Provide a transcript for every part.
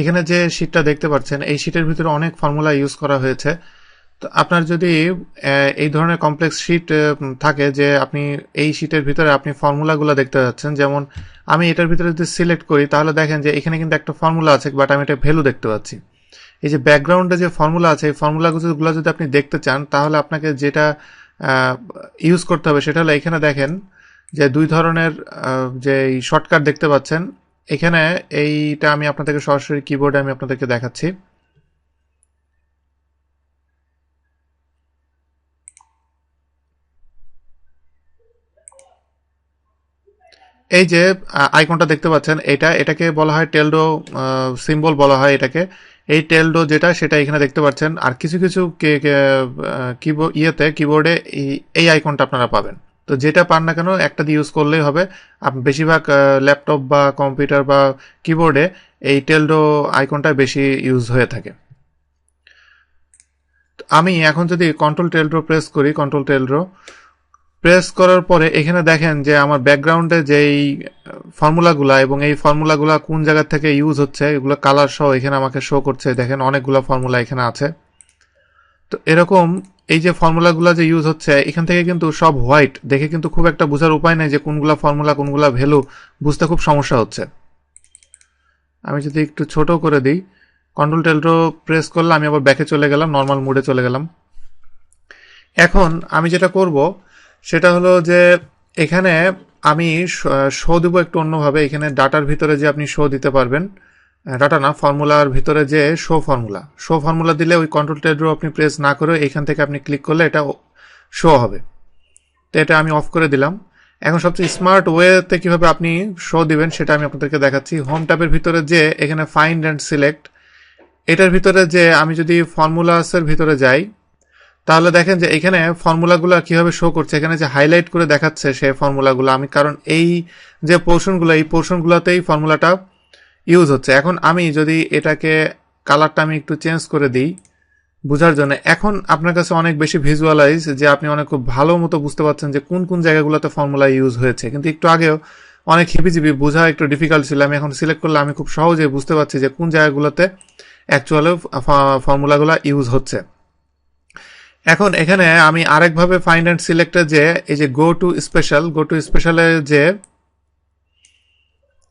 এখানে যে শীটটা দেখতে পাচ্ছেন, এই শীটের ভিতরে অনেক ফর্মুলা ইউজ করা হয়েছে। তো আপনার যদি এই ধরনের কমপ্লেক্স শীট থাকে যে আপনি এই শীটের ভিতরে আপনি ফর্মুলাগুলো দেখতে পাচ্ছেন যেমন আমি এটার ভিতরে যদি সিলেক্ট করি, তাহলে দেখেন যে এখানে কিন্তু একটা ফর্মুলা আছে বাট আমি এটা ভ্যালু দেখতে পাচ্ছি। এই যে ব্যাকগ্রাউন্ডে যে ফর্মুলা আছে, এই ফর্মুলাগুলো যদি আপনি দেখতে চান, তাহলে আপনাকে যেটা ইউজ করতে হবে, সেটা হলো এখানে দেখেন যে দুই ধরনের যে শর্টকাট দেখতে পাচ্ছেন এখানে এইটা আমি আপনাদেরকে সরাসরি কিবোর্ডে আমি আপনাদেরকে দেখাচ্ছি। এই যে আইকনটা দেখতে পাচ্ছেন, এটা, এটাকে বলা হয় টেলডো সিম্বল বলা হয় এটাকে। এই টেলডো যেটা, সেটা এখানে দেখতে পাচ্ছেন। আর কিছু কিছু ইয়েতে কিবোর্ডে এই আইকনটা আপনারা পাবেন। তো যেটা পান না কেন, একটা দিয়ে ইউজ করলেই হবে। বেশিরভাগ ল্যাপটপ বা কম্পিউটার বা কিবোর্ডে এই টেলডো আইকনটা বেশি ইউজ হয়ে থাকে। আমি এখন যদি কন্ট্রোল টেলড্রো প্রেস করি কন্ট্রোল টেলড্রো প্রেস করার পরে এখানে দেখেন যে আমার ব্যাকগ্রাউন্ডে যেই ফর্মুলাগুলা এবং এই ফর্মুলাগুলা কোন জায়গা থেকে ইউজ হচ্ছে, এগুলো কালার সহ এখানে আমাকে শো করছে। দেখেন অনেকগুলো ফর্মুলা এখানে আছে। তো এরকম এই যে ফর্মুলাগুলো যে ইউজ হচ্ছে, এখান থেকে কিন্তু সব হোয়াইট দেখে কিন্তু খুব একটা বোঝার উপায় নেই যে কোনগুলা ফর্মুলা কোনগুলা ভ্যালু বুঝতে খুব সমস্যা হচ্ছে। আমি যদি একটু ছোট করে দিই কন্ট্রোল টেলটো প্রেস করলে আমি আবার ব্যাকে চলে গেলাম নর্মাল মোডে চলে গেলাম। এখন আমি যেটা করব, সেটা হলো যে এখানে আমি শো দেবো একটু অন্যভাবে, এখানে ডাটার ভিতরে যে আপনি শো দিতে পারবেন ডাটা না, ফর্মুলার ভিতরে যে শো ফর্মুলা শো ফর্মুলা দিলে ওই কন্ট্রোল টেড্রো আপনি প্রেস না করে এখান থেকে আপনি ক্লিক করলে এটা শো হবে। তো এটা আমি অফ করে দিলাম। এখন সবচেয়ে স্মার্ট ওয়েতে কীভাবে আপনি শো দিবেন সেটা আমি আপনাদেরকে দেখাচ্ছি। হোম ট্যাবের ভিতরে যে এখানে ফাইন্ড অ্যান্ড সিলেক্ট এটার ভিতরে যে আমি যদি ফর্মুলাসের ভিতরে যাই, তাহলে দেখেন যে এখানে ফর্মুলাগুলো কীভাবে শো করছে, এখানে যে হাইলাইট করে দেখাচ্ছে সেই ফর্মুলাগুলো আমি কারণ এই যে পোর্শনগুলো এই পোর্শনগুলোতেই ফর্মুলাটা ইউজ হচ্ছে। এখন আমি যদি এটাকে কালারটা আমি একটু চেঞ্জ করে দিই বোঝার জন্য, এখন আপনার কাছে অনেক বেশি ভিজুয়ালাইজ যে আপনি অনেক খুব ভালো মতো বুঝতে পারছেন যে কোন কোন জায়গাগুলোতে ফর্মুলা ইউজ হয়েছে। কিন্তু একটু আগেও অনেক হিবিজিবি বোঝা একটু ডিফিকাল্ট ছিল। আমি এখন সিলেক্ট করলে আমি খুব সহজে বুঝতে পারছি যে কোন জায়গাগুলোতে অ্যাকচুয়ালি ফর্মুলাগুলো ইউজ হচ্ছে। এখন এখানে আমি আরেকভাবে ফাইন্ড অ্যান্ড সিলেক্টে যে, এই যে go to special go to স্পেশালে যে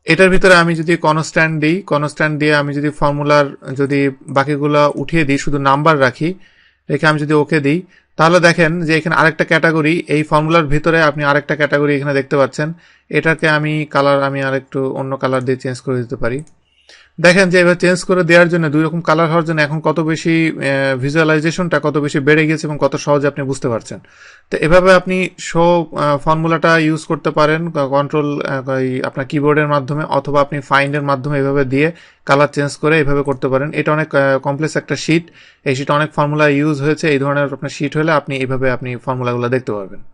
এটার ভিতরে আমি যদি কনস্ট্যান্ট দিই কনস্ট্যান্ট দিয়ে আমি যদি ফর্মুলার যদি বাকিগুলো উঠিয়ে দিই, শুধু নাম্বার রাখি, রেখে আমি যদি ওকে দিই, তাহলে দেখেন যে এখানে আরেকটা ক্যাটাগরি এই ফর্মুলার ভিতরে আপনি আরেকটা ক্যাটাগরি এখানে দেখতে পাচ্ছেন। এটাকে আমি কালার আমি আরেকটু অন্য কালার দিয়ে চেঞ্জ করে দিতে পারি। দেখেন যে এবার চেঞ্জ করে দেওয়ার জন্য, দুই রকম কালার হওয়ার জন্য এখন কত বেশি ভিজুয়ালাইজেশনটা কত বেশি বেড়ে গেছে এবং কত সহজে আপনি বুঝতে পারছেন। তো এভাবে আপনি শো ফর্মুলাটা ইউজ করতে পারেন কন্ট্রোল আপনার কিবোর্ডের মাধ্যমে অথবা আপনি ফাইন্ডের মাধ্যমে এভাবে দিয়ে কালার চেঞ্জ করে এভাবে করতে পারেন। এটা অনেক কমপ্লেক্স একটা শিট এই শিট অনেক ফর্মুলা ইউজ হয়েছে। এই ধরনের আপনার শিট হলে আপনি এইভাবে আপনি ফর্মুলাগুলো দেখতে পারবেন।